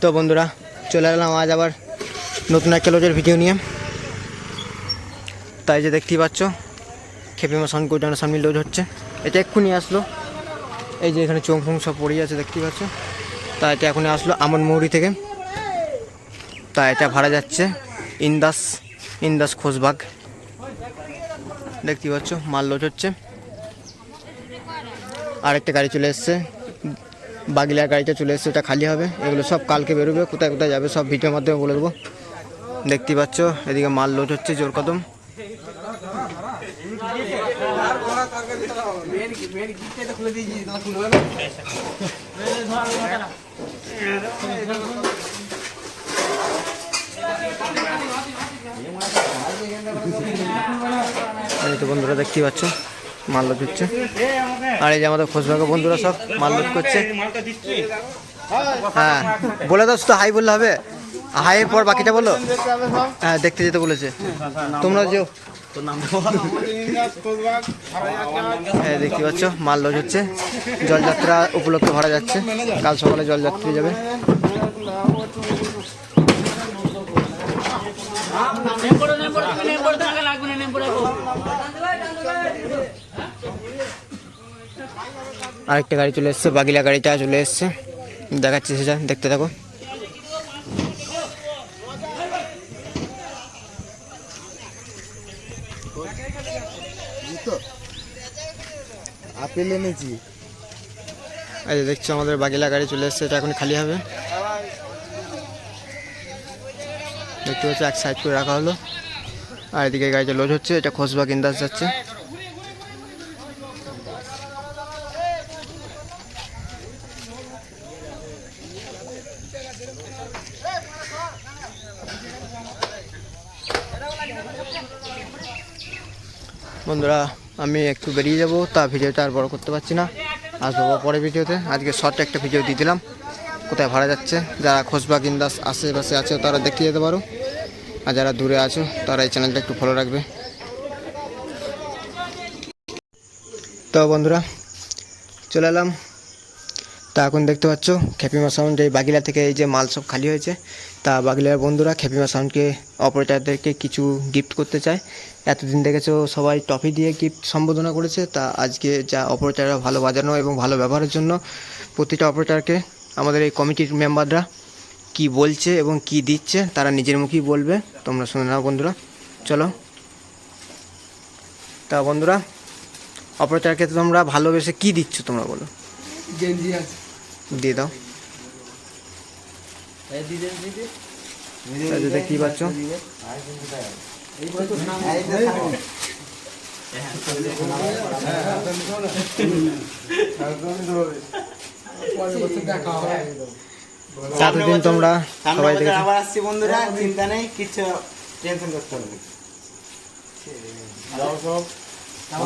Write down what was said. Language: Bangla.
তো বন্ধুরা, চলে এলাম আজ আবার নতুন একটা লজের ভিডিও নিয়ে। তাই যে দেখতেই পাচ্ছ, খেপিমা সাউন্ড গোডাউনের সামনে লোড হচ্ছে। এটা এক্ষুনি আসলো। এই যে এখানে চোখ ফোং সব পড়ে আছে, দেখতেই পাচ্ছ। তা এটা এখনই আসলো আমন মৌরি থেকে। তা এটা ভাড়া যাচ্ছে ইন্দাস ইন্দাস খোসবাগ দেখতেই পাচ্ছ, মাল লোড হচ্ছে। আরেকটা গাড়ি চলে এসছে। বাগিলার গাড়িটা চলে এসছে, ওটা খালি হবে। এগুলো সব কালকে বেরোবে, কোথায় কোথায় যাবে সব ভিডিওর মাধ্যমে বলে দেবো। দেখতেই পাচ্ছ, এদিকে মাল লোড হচ্ছে জোর কদম। এই তো বন্ধুরা, দেখতেই পাচ্ছ। মাল হচ্ছে। আর এই যে আমাদের খোঁজবাগা বন্ধুরা সব মাল লোড করছে। হ্যাঁ বলে দাও শুধু হাই বললে হবে। হাইয়ের পর বাকিটা বলো। হ্যাঁ দেখতে যেতে বলেছে। তোমরা যেও। হ্যাঁ দেখতে পাচ্ছ মাল লোড হচ্ছে। জলযাত্রা উপলক্ষে ভরা যাচ্ছে। কাল সকালে জলযাত্রী যাবে। আরেকটা গাড়ি চলে এসছে বাগিলা গাড়িটা চলে এসছে। দেখাচ্ছি সেটা দেখতে থাকো। আপেল এনেছি। এই দেখছ আমাদের বাগিলা গাড়ি চলে এসছে এটা এখন খালি হবে। দেখতে পাচ্ছি এক সাইড করে রাখা হলো। আর এদিকে গাড়িটা লোড হচ্ছে এটা খোসবাগ ইন্দাস যাচ্ছে। বন্ধুরা, আমি একটু বেরিয়ে যাব, তা ভিডিওটা আর বড় করতে পারছি না। আসব পরে ভিডিওতে। আজকে শর্ট একটা ভিডিও দিয়ে দিলাম। কোথায় ভাড়া যাচ্ছে, যারা খোসবাগ ইন্দাস আশেপাশে আছে, তারা দেখতে যেতে পারো। আর যারা দূরে আছো, তারা এই চ্যানেলটা একটু ফলো রাখবে। তো বন্ধুরা, চলে এলাম। তা এখন দেখতে পাচ্ছ খেপিমা সাউন্ড এই বাগিলা থেকে এই যে মাল সব খালি হয়েছে। তা বাগিলার বন্ধুরা খেপিমা সাউন্ডকে অপারেটারদেরকে কিছু গিফট করতে চায়। এতদিন দেখেছ সবাই টফি দিয়ে গিফট সম্বোধনা করেছে। তা আজকে যা অপারেটাররা ভালো বাজানো এবং ভালো ব্যবহারের জন্য প্রতিটা অপারেটারকে আমাদের এই কমিটির মেম্বাররা কি বলছে এবং কি দিচ্ছে, তারা নিজের মুখেই বলবে। তোমরা শুনে নাও বন্ধুরা। চলো। তা বন্ধুরা অপারেটারকে তোমরা ভালোবেসে কি দিচ্ছ তোমরা বলো? গেঞ্জি আছে। দিয়ে দাও। এই পাচ্ছ। দেখা তোমরা সবাই দেখেছ। আবার আসছি বন্ধুরা চিন্তা নেই কিছু টেনশন করতে হবে। না।